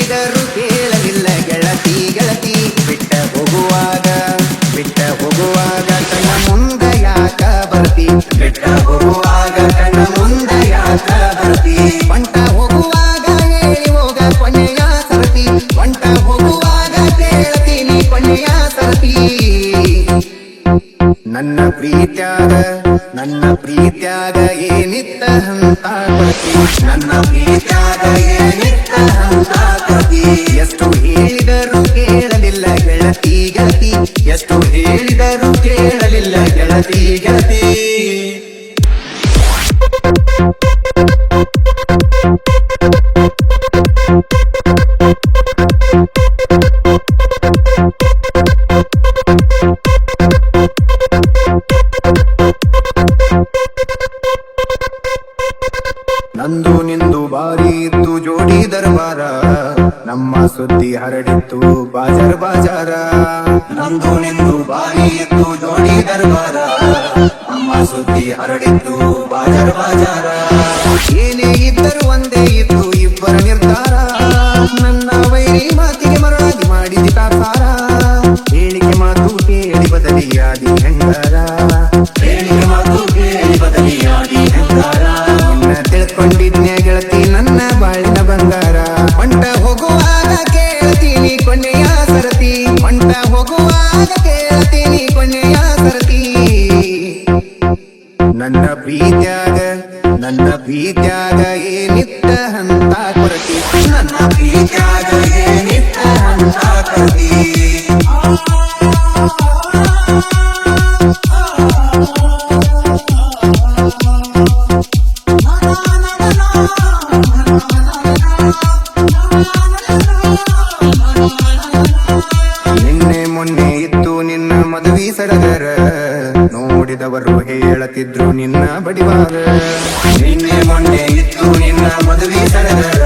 ಎಷ್ಟು ಹೇಳಿದರೂ ಕೇಳಲಿಲ್ಲ ಗೆಳತಿ ಗೆಳತಿ ಬಿಟ್ಟ ಹೋಗುವಾಗ ಬಿಟ್ಟ ಹೋಗುವಾಗ ಕಣ್ಣ ಮುಂದ ಯಾಕ ಬರ್ತಿ ಬಿಟ್ಟ ಹೋಗುವಾಗ ಕಣ್ಣ ಮುಂದ ಯಾಕ ಬರ್ತಿ ಬಂಟ ಹೋಗುವಾಗ ಹೇಳಿ ಹೋಗ ಕೊನೆಯ ಸರತಿ ಬಂಟ ಹೋಗುವಾಗ ಕೇಳ್ತೀನಿ ಕೊನೆಯ ಸರತಿ ನನ್ನ ಪ್ರೀತ್ಯಾಗ ನನ್ನ ಪ್ರೀತ್ಯಾಗ ಏನಿತ್ತ ಹಂತ ಕೊಡ್ತಿ ನನ್ನ ಪ್ರೀತ್ಯಾಗ ಏನಿತ್ತ ಹಂತ ಕೊಡ್ತಿ ಎಷ್ಟು ಹೇಳಿದರು ಕೇಳಲಿಲ್ಲ ಗೆಳತಿ ಗೆಳತಿ. ಎಷ್ಟು ಹೇಳಿದರು ಕೇಳಲಿಲ್ಲ ಗೆಳತಿ ಗೆಳತಿ. ನಂದು ನಿಂದು ಬಾರಿ ಇತ್ತು ಜೋಡಿ ದರ್ಬಾರ. ನಮ್ಮ ಸುದ್ದಿ ಹರಡಿತ್ತು ಬಾಜರ್ ಬಾಜಾರ. ನಂದು ನಿಂದು ಬಾರಿ ಇತ್ತು ಜೋಡಿ ದರ್ಬಾರ. ನಮ್ಮ ಸುದ್ದಿ ಹರಡಿತ್ತು ಬಾಜರ್ ಬಾಜಾರ. ಏನೇ ಇದ್ದರೂ ಒಂದೇ ಇತ್ತು ಇಬ್ಬರ ನಿರ್ಧಾರ. ನನ್ನ ವೈರಿ ಮಾತಿಗೆ ಗೆಳತಿ ನನ್ನ ಬಾಳಿನ ಬಂಗಾರ. ಹೊಂಟ ಹೋಗುವಾಗ ಕೇಳ್ತೀನಿ ಕೊನೆಯ ಸರತಿ. ಹೊಂಟ ಹೋಗುವಾಗ ಕೇಳ್ತೀನಿ ಕೊನೆಯ ಸರತಿ. ನನ್ನ ಪ್ರೀತ್ಯಾಗ ನನ್ನ ಪ್ರೀತ್ಯಾಗ ಏನಿತ್ತ ಹಂತ ಕೊರತಿ. ನನ್ನ ಪ್ರೀತ್ಯಾಗ ನೋಡಿದವರು ಹೇಳತಿದ್ರು ನಿನ್ನ ಬಡಿವಾಗ. ನಿನ್ನೆ ಮೊನ್ನೆ ಇತ್ತು ನಿನ್ನ ಮದುವೆ ಸಡಗರ.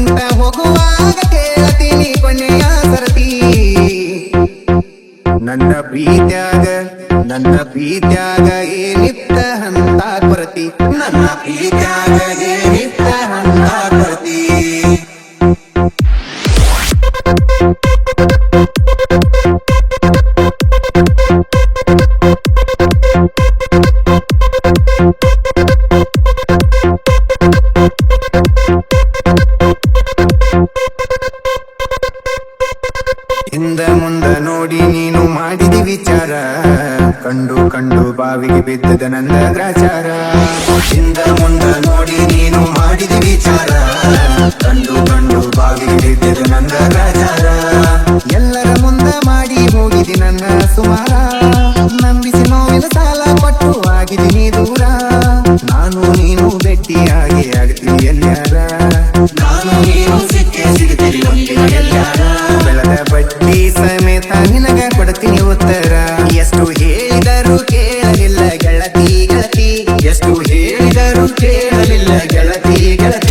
ಹೊಂಟ ಹೋಗುವಾಗ ಕೇಳತೀನಿ ಕೊನೆಯ ಸರತಿ. ನನ್ನ ಪ್ರೀತ್ಯಾಗ ನನ್ನ ಪ್ರೀತ್ಯಾಗ ಏನಿತ್ತ ಹಂತ ಪ್ರತಿ ನನ್ನ ಪ್ರೀತ್ಯಾಗ ಏನಿತ್ತ ಬಾವಿಗೆ ಬಿದ್ದದ ಗ್ರಾಚಾರ. ಹಿಂದ ಮುಂದ ನೋಡಿ ನೀನು ಮಾಡಿದ ವಿಚಾರ. ಕಂಡು ಕಂಡು ಬಾವಿಗೆ ಬಿದ್ದದ ಗ್ರಾಚಾರ. ಎಲ್ಲರ ಮುಂದ ಮಾಡಿ ಹೋಗಿದಿ ನನ್ನ ಸುಮಾರ. ನಂಬಿಸಿ ನೋವಿನ ಸಾಲ ಕೊಟ್ಟು ನೀ ದೂರ. ನಾನು ನೀನು ಭೇಟಿಯಾಗಿ ಆಗ್ತೀನಿ ಎಲ್ಲಾರ ನಾನು ನೀನು ಸಿಕ್ಕೇ ಸಿಗ್ತೀನಿ ಎಲ್ಲಾರ ಕೇಳಲಿಲ್ಲ ಗೆಳತಿ ಗೆಳತಿ.